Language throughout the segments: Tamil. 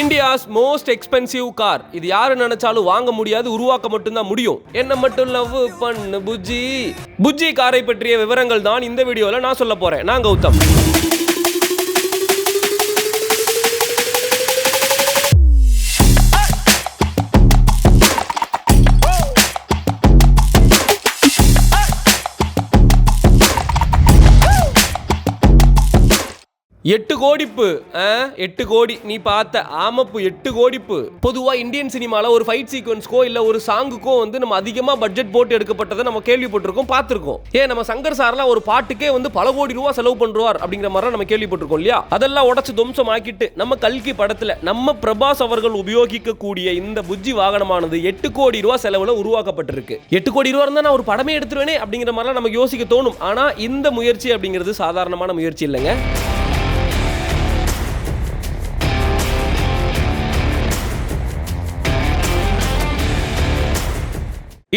இந்தியாஸ் மோஸ்ட் எக்ஸ்பென்சிவ் கார் இது யாரு நினைச்சாலும் வாங்க முடியாது உருவாக்க மட்டும்தான் முடியும். என்ன மட்டும் லவ் பண்ணு புஜ்ஜி. புஜ்ஜி காரை பற்றிய விவரங்கள் தான் இந்த வீடியோவில் நான் சொல்ல போறேன். நான் கௌதம். எட்டு கோடிப்பு ஆ, எட்டு கோடி நீ பார்த்த ஆமப்பு எட்டு கோடிப்பு. பொதுவாக இந்தியன் சினிமாவில் ஒரு ஃபைட் சீக்வன்ஸ்க்கோ இல்லை ஒரு சாங்குக்கோ வந்து நம்ம அதிகமாக பட்ஜெட் போட்டு எடுக்கப்பட்டதை நம்ம கேள்விப்பட்டிருக்கோம் பார்த்துருக்கோம். ஏன் நம்ம சங்கர் சார்லாம் ஒரு பாட்டுக்கே வந்து பல கோடி ரூபா செலவு பண்ணுவார் அப்படிங்கிற மாதிரி நம்ம கேள்விப்பட்டிருக்கோம் இல்லையா? அதெல்லாம் உடச்சு துவம்சம் ஆக்கிட்டு நம்ம கல்கி படத்தில் நம்ம பிரபாஸ் அவர்கள் உபயோகிக்கக்கூடிய இந்த புஜ்ஜி வாகனமானது எட்டு கோடி ரூபா செலவில் உருவாக்கப்பட்டிருக்கு. எட்டு கோடி ரூபா இருந்தால் நான் ஒரு படமே எடுத்துருவேனே அப்படிங்கிற மாதிரிலாம் நமக்கு யோசிக்க தோணும். ஆனால் இந்த முயற்சி அப்படிங்கிறது சாதாரணமான முயற்சி இல்லைங்க.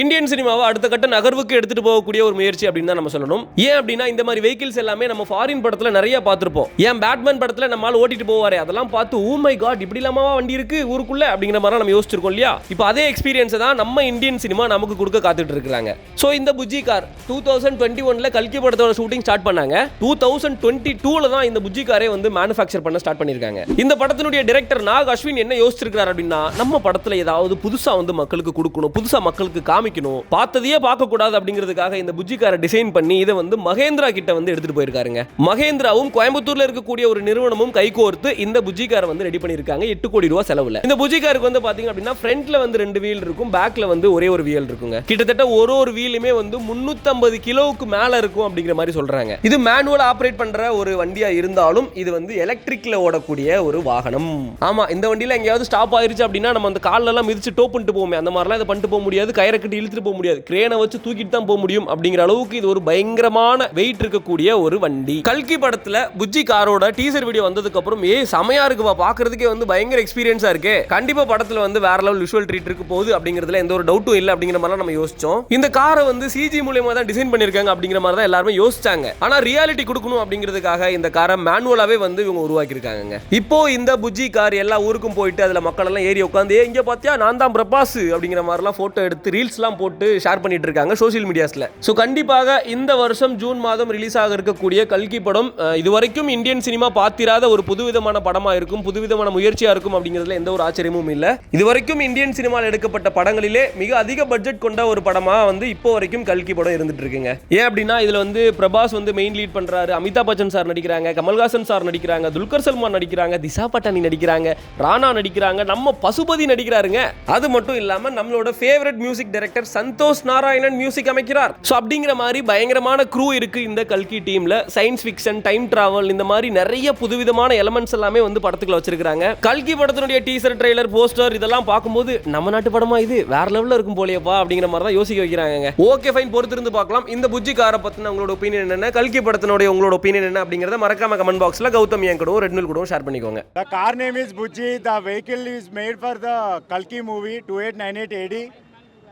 இந்தியன் சினிமாவை அடுத்த கட்ட நகர்வுக்கு எடுத்துட்டு போகக்கூடிய ஒரு முயற்சி அப்படின்னு தான் நம்ம சொல்லணும். ஏன் அப்படின்னா இந்த மாதிரி வெஹிக்கிள்ஸ் எல்லாமே நம்ம ஃபாரின் படத்துல நிறைய பார்த்துருப்போம். ஏன் பேட்மேன் படத்துல நம்மளால ஓட்டிட்டு போவாரு? அதெல்லாம் பார்த்து ஊ மை காட் இப்படி இல்லாம வண்டி இருக்கு? ஊருக்குள்ள? அப்படிங்கிற மாதிரி நம்ம யோசிச்சிருக்கோம் இல்லையா? இப்போ அதே எக்ஸ்பீரியன்ஸை தான் நம்ம இந்தியன் சினிமா நமக்கு கொடுக்க காத்துட்டு இருக்காங்க ஸோ இந்த Bujji car two thousand twenty ஒன்ல கல்கி படத்தோட ஷூட்டிங் ஸ்டார்ட் பண்ணாங்க. டூ தௌசண்ட் டுவெண்ட்டி டூல தான் இந்த புஜ்ஜி காரே வந்து மேனுஃபேக்சர் பண்ண ஸ்டார்ட் பண்ணிருக்காங்க இந்த படத்தினுடைய டைரக்டர் நாக் அஸ்வின் என்ன யோசிச்சிருக்காரு அப்படின்னா நம்ம படத்துல ஏதாவது புதுசா வந்து மக்களுக்கு கொடுக்கணும். புதுசா மக்களுக்கு காமிக்கணும். பார்த்ததையே பார்க்க கூடாது அப்படிங்கிறதுக்காக இந்த புஜிக்கார டிசைன் பண்ணி இதை வந்து மகேந்திரா கிட்ட வந்து எடுத்துட்டு போயிருக்காருங்க. மகேந்திராவும் கோயம்புத்தூர்ல இருக்கக்கூடிய ஒரு நிறுவனமும் கைகோர்த்து இந்த புஜ்ஜி வந்து ரெடி பண்ணிருக்காங்க எட்டு கோடி ரூபாய் செலவுல. இந்த புஜ்ஜி வந்து பாத்தீங்க அப்படின்னா ஃப்ரண்ட்ல வந்து ரெண்டு வீல் இருக்கும் பேக்ல வந்து ஒரே ஒரு வீல் இருக்குங்க. கிட்டத்தட்ட ஒரு ஒரு வீலுமே வந்து 350 கிலோவுக்கு மேல இருக்கும் அப்படிங்கிற மாதிரி சொல்றாங்க. இது மேனுவல் ஆப்ரேட் பண்ற ஒரு வண்டியா இருந்தாலும் இது வந்து எலக்ட்ரிக்ல ஓடக்கூடிய ஒரு வாகனம். ஆமா இந்த வண்டியில எங்கேயாவது ஸ்டாப் ஆயிருச்சு அப்படின்னா நம்ம அந்த கால்ல எல்லாம் மிதிச்சு டோ பண்ணிட்டு போவோமே. அந்த மாதிரிலாம் இதை பண்ணிட்டு போக முடியாது. கயிறை கட்டி இழுத்துட்டு போக முடியாது. கிரேனை வச்சு தூக்கிட்டு தான் போக முடியும் அப்படிங்கிற அளவுக்கு இது ஒரு பயங்கரமான வெயிட் இருக்கக்கூடிய ஒரு வண்டி. கல்கி படத்துல புஜ்ஜி காரோட டீசர் வீடியோ வந்ததுக்கு அப்புறம் ஏ செமையா இருக்குப்பா பாக்குறதுக்கே வந்து பயங்கர எக்ஸ்பீரியன்ஸா இருக்கு. கண்டிப்பா படத்துல வந்து வேற லெவல் விஷுவல் ட்ரீட் இருக்கு போகுது அப்படிங்கிறதுல எந்த ஒரு டவுட்டும் இல்லை அப்படிங்கிற மாதிரி நம்ம யோசிச்சோம். இந்த காரை வந்து சிஜி மூலியமா தான் டிசைன் பண்ணிருக்காங்க அப்படிங்கிற மாதிரி தான் எல்லாருமே யோசிச்சாங்க. ஆனா ரியாலிட்டி கொடுக்கணும் அப்படிங்கிறதுக்காக இந்த காரை மேனுவலாவே வந்து இவங்க உருவாக்கியிருக்காங்க இப்போ இந்த புஜ்ஜி கார் எல்லா ஊருக்கும் போயிட்டு அதுல மக்கள் எல்லாம் ஏறி உட்காந்து இங்க பாத்தியா? நான் தான் பிரபாஸ் அப்படிங்கிற மாதிரிலாம் போட்டோ எடுத்து ரீல்ஸ் ஷார்ட்ஸ்லாம் போட்டு ஷேர் பண்ணிட்டு இருக்காங்க சோஷியல் மீடியாஸ்ல ஸோ கண்டிப்பாக இந்த வருஷம் ஜூன் மாதம் ரிலீஸ் ஆக இருக்கக்கூடிய கல்கி படம் இதுவரைக்கும் இந்தியன் சினிமா பார்த்திராத ஒரு புதுவிதமான படமா இருக்கும் புதுவிதமான முயற்சியாக இருக்கும் அப்படிங்கிறதுல எந்த ஒரு ஆச்சரியமும் இல்லை. இதுவரைக்கும் இந்தியன் சினிமாவில் எடுக்கப்பட்ட படங்களிலே மிக அதிக பட்ஜெட் கொண்ட ஒரு படமா வந்து இப்போ வரைக்கும் கல்கி படம் இருந்துட்டு இருக்குங்க ஏன் அப்படின்னா இதில் வந்து பிரபாஸ் வந்து மெயின் லீட் பண்றாரு அமிதாப் பச்சன் சார் நடிக்கிறாங்க கமல்ஹாசன் சார் நடிக்கிறாங்க துல்கர் சல்மான் நடிக்கிறாங்க திசா பட்டானி நடிக்கிறாங்க ராணா நடிக்கிறாங்க நம்ம பசுபதி நடிக்கிறாருங்க. அது மட்டும் இல்லாமல் நம்மளோட favourite music director Santhosh Narayanan music அமைக்கிறார். So அப்படிங்கிற மாதிரி பயங்கரமான க்ரூ இருக்கு இந்த கல்கி டீம்ல சயின்ஸ் ஃபிக்ஷன் டைம் டிராவல் இந்த மாதிரி நிறைய புதுவிதமான எலமெண்ட்ஸ் எல்லாமே வந்து படத்துக்குள்ள வச்சிருக்காங்க கல்கி படத்தினுடைய டீசர் ட்ரெய்லர் போஸ்டர் இதெல்லாம் பார்க்கும்போது நம்ம நாட்டு படமா இது? வேற லெவல்ல இருக்கும் போலியப்பா அப்படிங்கிற மாதிரி தான் யோசிக்க வைக்கிறாங்க ஓகே ஃபைன் பொறுத்திருந்து பார்க்கலாம். இந்த புஜ்ஜி காரை பற்றின உங்களோட ஒப்பீனியன் என்ன கல்கி படத்தினுடைய உங்களோட ஒப்பீனியன் என்ன அப்படிங்கறத மறக்காம கமெண்ட் பாக்ஸ்ல கௌதம் என் கூடவும் ரெட்மில் கூடவும் ஷேர் பண்ணிக்கோங்க. The car name is Bujji. The vehicle is made for the Kalki movie 2898 AD,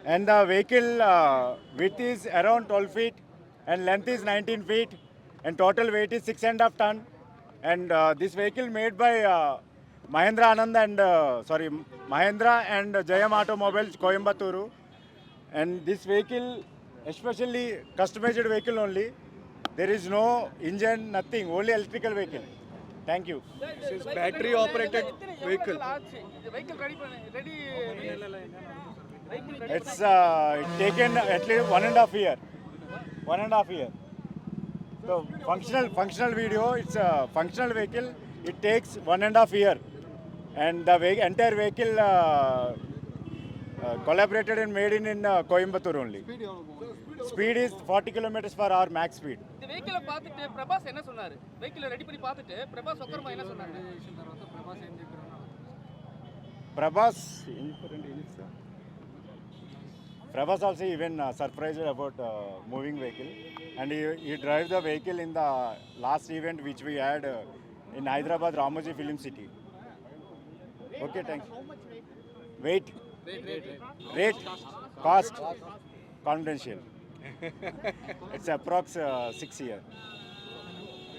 and the vehicle uh, width is around 12 feet and length is 19 feet and total weight is 6 and a half ton and uh, this vehicle made by uh, Anand and uh, sorry Mahendra and Jayam Automobiles Coimbatore and this vehicle especially customized vehicle only there is no engine nothing only electrical vehicle thank you this is battery operated vehicle vehicle ready, ready. It's uh, taken at least one and a half year. One and a half year. So functional functional video. It's a functional vehicle. It takes one and a half year, and the ve- entire vehicle uh, uh, collaborated and made in in uh, Coimbatore only. Speed is 40 kilometers per hour max speed. இந்த வெஹிக்கிளை பார்த்துட்டு பிரபாஸ் என்ன சொன்னாரு வெஹிக்கிளை ரெடி பண்ணி பார்த்துட்டு பிரபாஸ் ஒக்கரமா என்ன சொன்னாரு Prabhas, Prabhas also even uh, surprised about uh, moving vehicle, and he, he drive the vehicle in the last event which we had uh, in Hyderabad Ramoji Film City. Okay, thanks. Wait. Rate. Cost. Confidential. it's approx uh, six year.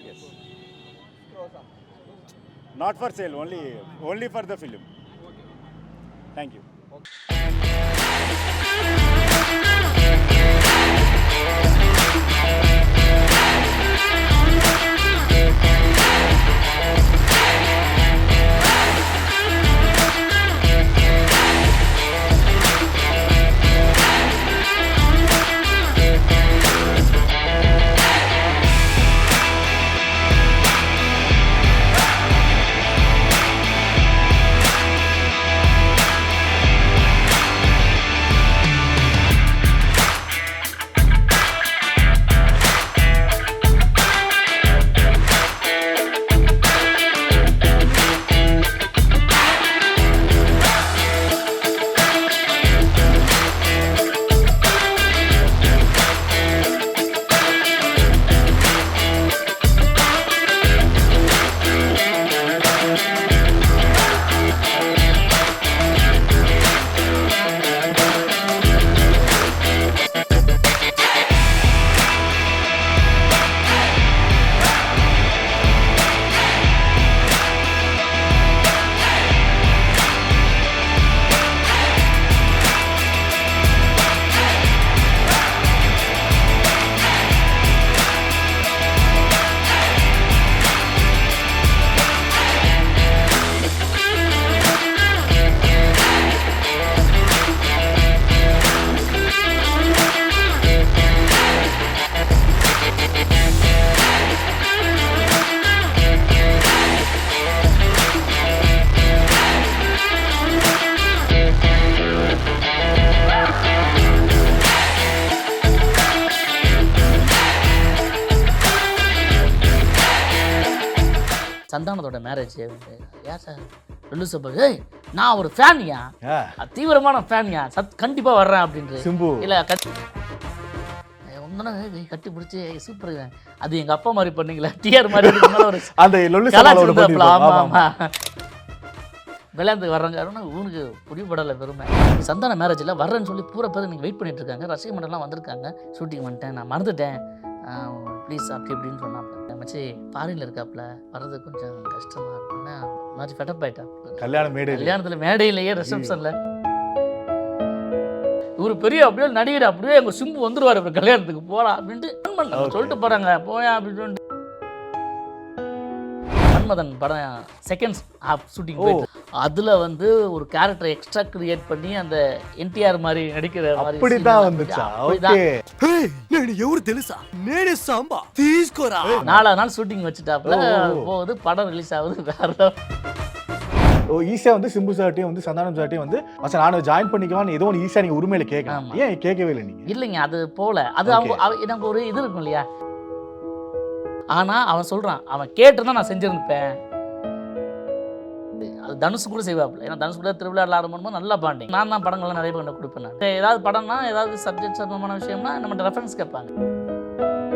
Yes. not for sale, only only for the film. Thank you. Yeah. சந்தானத்தோட மேரேஜ் ஏன் சார் ரெண்டு சப்போஸ் ஏய் நான் ஒரு ஃபேன்யா தீவிரமான ஃபேன்யா சத் கண்டிப்பாக வர்றேன் அப்படின்ட்டு. சிம்பு. இல்லை கட் ஒன்றும் கட்டி பிடிச்சி சூப்பர் அது எங்கள் அப்பா மாதிரி பண்ணீங்களா. டிஆர் மாதிரி ஒரு அந்த லொல்லு ஆமாம். ஆமாம் விளையாண்டுக்கு வர்றாங்க இவனுக்கு புடிபடலை பெருமை. சந்தான மேரேஜில் வர்றேன்னு சொல்லி பூரா பேர் நீங்கள் வெயிட் பண்ணிட்டு இருக்காங்க. ரசிக மண்டலம் வந்திருக்காங்க. ஷூட்டிங் வந்துட்டேன். நான் மறந்துட்டேன். ப்ளீஸ் அப்படி இப்படின்னு சொன்னாப்புல மச்சி ஃபாரின்ல இருக்காப்புல வர்றது கொஞ்சம் கஷ்டமா இருக்குன்னா மாதிரி ஃபெட்டப் ஆயிட்டாப்புல கல்யாண மேடை கல்யாணத்துல மேடையிலேயே ரிசப்ஷன்ல இவரு பெரிய அப்படியே நடிகர் அப்படியே எங்க சிம்பு வந்துருவாரு இவர் கல்யாணத்துக்கு போலாம் அப்படின்ட்டு. சொல்லிட்டு போறாங்க. போயா அப்படின்னு சொல்லிட்டு. மன்மதன் படம் செகண்ட்ஸ் ஹாஃப் ஷூட்டிங் ஓ. போயிட்டு அதுல வந்து ஒரு கேரக்டர் எக்ஸ்ட்ரா கிரியேட் பண்ணி அந்த என்டிஆர் மாதிரி நடிக்கிற மாதிரி அப்படிதான் scene எல்லாம் வந்துச்சா அப்படிதான். ஓகே నేను ఎవరు తెలుసా నేనే సాంబా తీసుకోరా நாலா நாள் ஷூட்டிங் வச்சுட்டாப்புல ஓ, ஓ, ஓ. போகுது படம் ரிலீஸ் ஆகுது வேற level. ஓ ஈஸியா வந்து சிம்பு சார்ட்டையும் வந்து சந்தானம் சார்ட்டையும் வந்து மச்சான் நானும் ஜாயின் பண்ணிக்கவான்னு ஏதோ ஒன்று ஈஸியா நீங்க உரிமையில கேட்கலாம் ஆமா. ஏன் கேட்கவே இல்லை நீங்க இல்லைங்க அது போல அது அவங்க அவ- எனக்கு ஒரு இது இருக்கும் இல்லையா ஆனால் அவன் சொல்கிறான் அவன் கேட்டுதான் நான் செஞ்சிருப்பேன். அது தனுஷ் கூட செய்வாப்புல. ஏன்னா தனுஷ் கூட திருவிழா போது நல்லா பாண்டி நான் தான் படங்கள்லாம் நிறைய பண்ண கொடுப்பேன் ஏதாவது படம்னா ஏதாவது சப்ஜெக்ட் சம்பந்தமான விஷயம்னா நம்மகிட்ட ரெஃபரன்ஸ் கேட்பாங்க.